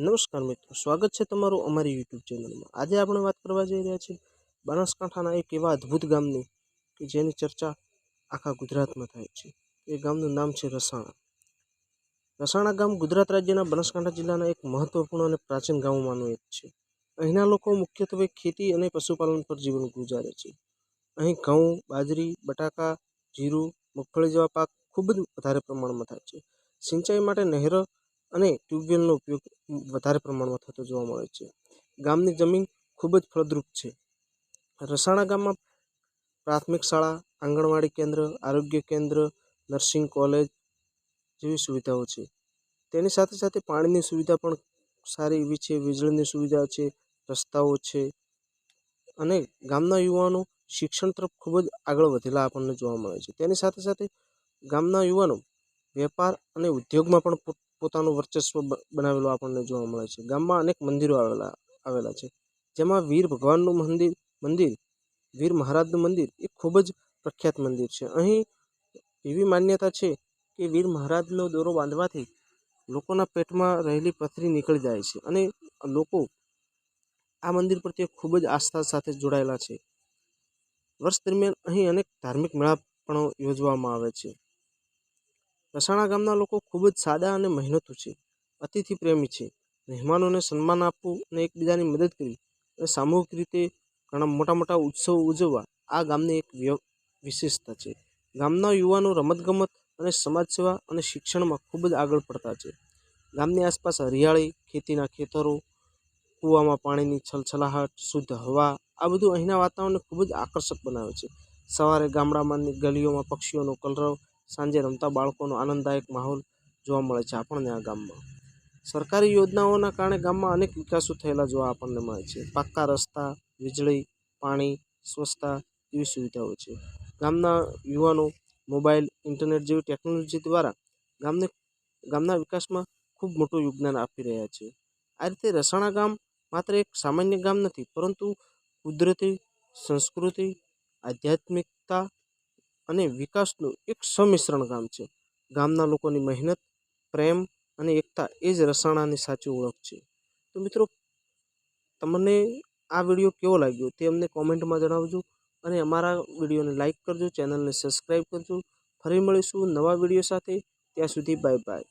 નમસ્કાર મિત્રો, સ્વાગત છે તમારું અમારી યુટ્યુબ ચેનલમાં. આજે આપણે વાત કરવા જઈ રહ્યા છીએ બનાસકાંઠાના એક એવા અદ્ભુત ગામની કે જેની ચર્ચા આખા ગુજરાતમાં થાય છે. એ ગામનું નામ છે રસાણા. રસાણા ગામ ગુજરાત રાજ્યના બનાસકાંઠા જિલ્લાના એક મહત્વપૂર્ણ અને પ્રાચીન ગામોમાંનું એક છે. અહીંના લોકો મુખ્યત્વે ખેતી અને પશુપાલન પર જીવન ગુજારે છે. અહીં ઘઉં, બાજરી, બટાકા, જીરું, મગફળી જેવા પાક ખૂબ જ વધારે પ્રમાણમાં થાય છે. સિંચાઈ માટે નહેર અને ટ્યુબવેલનો ઉપયોગ વધારે પ્રમાણમાં થતો જોવા મળે છે. ગામની જમીન ખૂબ જ ફળદ્રુપ છે. રસાણા ગામમાં પ્રાથમિક શાળા, આંગણવાડી કેન્દ્ર, આરોગ્ય કેન્દ્ર, નર્સિંગ કોલેજ જેવી સુવિધાઓ છે. તેની સાથે સાથે પાણીની સુવિધા પણ સારી એવી છે, વીજળીની સુવિધા છે, રસ્તાઓ છે અને ગામના યુવાનો શિક્ષણ તરફ ખૂબ જ આગળ વધેલા આપણને જોવા મળે છે. તેની સાથે સાથે ગામના યુવાનો વેપાર અને ઉદ્યોગમાં પણ પોતાનું વર્ચસ્વ બનાવેલું આપણને જોવા મળે છે. ગામમાં અનેક મંદિરો આવેલા આવેલા છે. જેમાં વીર ભગવાનનું મંદિર મંદિર, વીર મહારાજનું મંદિર એ ખૂબ જ પ્રખ્યાત મંદિર છે. અહીં એવી માન્યતા છે કે વીર મહારાજનો દોરો બાંધવાથી લોકોના પેટમાં રહેલી પથરી નીકળી જાય છે અને લોકો આ મંદિર પ્રત્યે ખૂબ જ આસ્થા સાથે જોડાયેલા છે. વર્ષ દરમિયાન અહીં અનેક ધાર્મિક મેળા પણ યોજવામાં આવે છે. રસાણા ગામના લોકો ખૂબ જ સાદા અને મહેનતુ છે. અતિથિ પ્રેમી છે. મહેમાનોને સન્માન આપવું અને એકબીજાની મદદ કરવી અને સામૂહિક રીતે ઘણા મોટા મોટા ઉત્સવો ઉજવવા આ ગામની એક વિશેષતા છે. ગામના યુવાનો રમતગમત અને સમાજ સેવા અને શિક્ષણમાં ખૂબ જ આગળ પડતા છે. ગામની આસપાસ હરિયાળી, ખેતીના ખેતરો, કૂવામાં પાણીની છલછલાહટ, શુદ્ધ હવા, આ બધું અહીંના વાતાવરણને ખૂબ જ આકર્ષક બનાવે છે. સવારે ગામડામાંની ગલીઓમાં પક્ષીઓનો કલરવ સાંજે રમતા બાળકોનો આનંદદાયક માહોલ જોવા મળે છે આપણને આ ગામમાં. સરકારી યોજનાઓના કારણે ગામમાં અનેક વિકાસો થયેલા જોવા આપણને મળે છે. પાક્કા રસ્તા, વીજળી, પાણી, સ્વચ્છતા એવી સુવિધાઓ છે. ગામના યુવાનો મોબાઈલ, ઇન્ટરનેટ જેવી ટેકનોલોજી દ્વારા ગામને, ગામના વિકાસમાં ખૂબ મોટું યોગદાન આપી રહ્યા છે. આ રીતે રસાણા ગામ માત્ર એક સામાન્ય ગામ નથી, પરંતુ કુદરતી, સંસ્કૃતિ, આધ્યાત્મિકતા અને વિકાસનું એક સંમિશ્રણ ગામ છે. ગામના લોકોની મહેનત, પ્રેમ અને એકતા એ જ રસાણાની સાચી ઓળખ છે. તો મિત્રો, તમને આ વીડિયો કેવો લાગ્યો તે અમને કોમેન્ટમાં જણાવજો અને અમારા વિડીયોને લાઇક કરજો, ચેનલને સબસ્ક્રાઈબ કરજો. ફરી મળીશું નવા વીડિયો સાથે. ત્યાં સુધી બાય બાય.